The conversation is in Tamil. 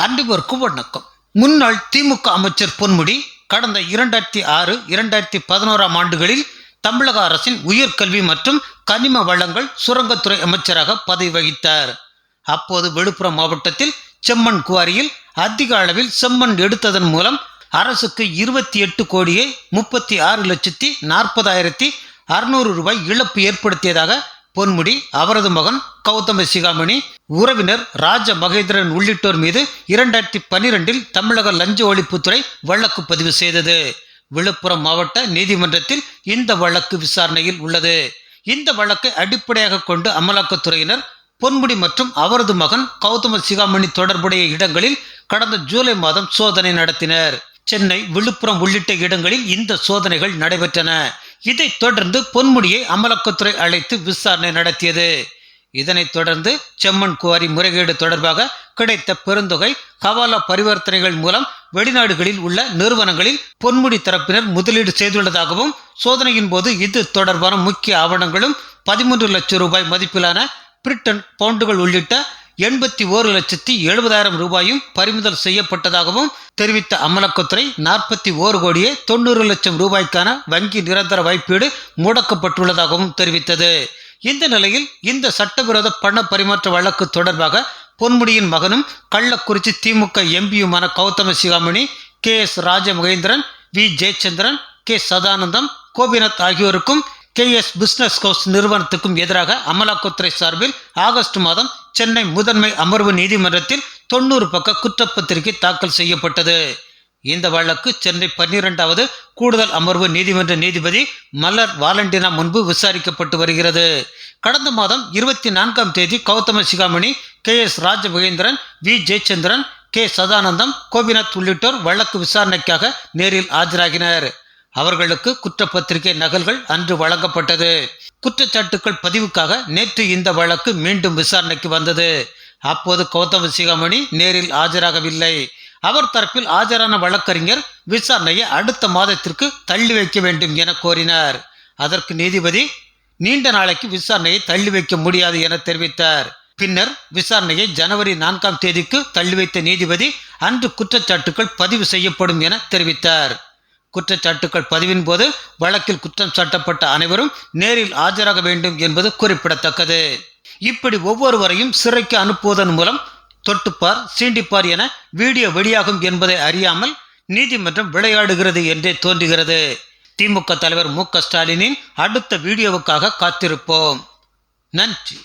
அன்பருக்கு வணக்கம். முன்னாள் திமுக அமைச்சர் பொன்முடி கடந்த இரண்டாயிரத்தி ஆறு இரண்டாயிரத்தி பதினோராம் ஆண்டுகளில் தமிழக அரசின் உயர்கல்வி மற்றும் கனிம வளங்கள் சுரங்கத்துறை அமைச்சராக பதவி வகித்தார் அப்போது விழுப்புரம் மாவட்டத்தில் செம்மண் குவாரியில் அதிக அளவில் செம்மண் எடுத்ததன் மூலம் அரசுக்கு இருபத்தி எட்டு கோடியே முப்பத்தி ஆறு லட்சத்தி நாற்பதாயிரத்தி அறுநூறு ரூபாய் இழப்பு ஏற்படுத்தியதாக பொன்முடி அவரது மகன் கௌதம சிகாமணி உறவினர் ராஜ மகேந்திரன் உள்ளிட்டோர் மீது இரண்டாயிரத்தி பன்னிரெண்டில் தமிழக லஞ்ச ஒழிப்புத்துறை வழக்கு பதிவு செய்தது. விழுப்புரம் மாவட்ட நீதிமன்றத்தில் இந்த வழக்கு விசாரணையில் உள்ளது. இந்த வழக்கை அடிப்படையாக கொண்டு அமலாக்கத்துறையினர் பொன்முடி மற்றும் அவரது மகன் கௌதம சிகாமணி தொடர்புடைய இடங்களில் கடந்த ஜூலை மாதம் சோதனை நடத்தினர். சென்னை விழுப்புரம் உள்ளிட்ட இடங்களில் இந்த சோதனைகள் நடைபெற்றன. இதைத் தொடர்ந்து பொன்முடியை அமலாக்கத்துறை அழைத்து விசாரணை நடத்தியது. இதனைத் தொடர்ந்து செம்மண் குவாரி முறைகேடு தொடர்பாக கிடைத்த பெருந்தொகை ஹவாலா பரிவர்த்தனைகள் மூலம் வெளிநாடுகளில் உள்ள நிறுவனங்களில் பொன்முடி தரப்பினர் முதலீடு செய்துள்ளதாகவும் சோதனையின் போது இது தொடர்பான முக்கிய ஆவணங்களும் பதிமூன்று லட்சம் ரூபாய் மதிப்பிலான பிரிட்டன் பவுண்டுகள் உள்ளிட்ட எண்பத்தி ஓரு லட்சத்தி எழுபதாயிரம் ரூபாயும் பறிமுதல் செய்யப்பட்டதாகவும் தெரிவித்த அமலாக்கத்துறை நாற்பத்தி ஓரு கோடியே தொண்ணூறு லட்சம் ரூபாய்க்கான வங்கி நிரந்தர வைப்பீடு முடக்கப்பட்டுள்ளதாகவும் தெரிவித்தது. இந்த நிலையில் இந்த சட்டவிரோத பண பரிமாற்ற வழக்கு தொடர்பாக பொன்முடியின் மகனும் Kallakurichi DMK எம்பியுமான Gautham Sigamani K S Rajamahendran V Jayachandran K Sadanandam Gopinath ஆகியோருக்கும் கே எஸ் பிசினஸ் ஹவுஸ் நிறுவனத்துக்கும் எதிராக அமலாக்கத்துறை சார்பில் ஆகஸ்ட் மாதம் சென்னை முதன்மை அமர்வு நீதிமன்றத்தில் தொண்ணூறு பக்க குற்றப்பத்திரிகை தாக்கல் செய்யப்பட்டது. இந்த வழக்கு சென்னை பன்னிரெண்டாவது கூடுதல் அமர்வு நீதிமன்ற நீதிபதி மலர் வாலண்டினா முன்பு விசாரிக்கப்பட்டு வருகிறது. கடந்த மாதம் இருபத்தி நான்காம் தேதி Gautham Sigamani K S Rajamahendran V Jayachandran K Sadanandam Gopinath உள்ளிட்டோர் வழக்கு விசாரணைக்காக நேரில் ஆஜராகினர். அவர்களுக்கு குற்றப்பத்திரிகை நகல்கள் அன்று வழங்கப்பட்டது. குற்றச்சாட்டுக்கள் பதிவுக்காக நேற்று இந்த வழக்கு மீண்டும் விசாரணைக்கு வந்தது. அப்போது கௌதம சிகாமணி நேரில் ஆஜராகவில்லை. அவர் தரப்பில் ஆஜரான வழக்கறிஞர் விசாரணையை அடுத்த மாதத்திற்கு தள்ளி வைக்க வேண்டும் என கோரினார். அதற்கு நீதிபதி நீண்ட நாளைக்கு விசாரணையை தள்ளி வைக்க முடியாது என தெரிவித்தார். பின்னர் விசாரணையை ஜனவரி நான்காம் தேதிக்கு தள்ளி வைத்த நீதிபதி அன்று குற்றச்சாட்டுகள் பதிவு செய்யப்படும் என தெரிவித்தார். குற்றச்சாட்டுகள் பதிவின் போது வழக்கில் குற்றம் சாட்டப்பட்ட அனைவரும் நேரில் ஆஜராக வேண்டும் என்பது குறிப்பிடத்தக்கது. இப்படி ஒவ்வொருவரையும் சிறைக்கு அனுப்புவதன் மூலம் தொட்டுப்பார் சீண்டிப்பார் என வீடியோ வெளியாகும் என்பதை அறியாமல் நீதிமன்றம் விளையாடுகிறது என்றே தோன்றுகிறது. திமுக தலைவர் மு க ஸ்டாலினின் அடுத்த வீடியோவுக்காக காத்திருப்போம். நன்றி.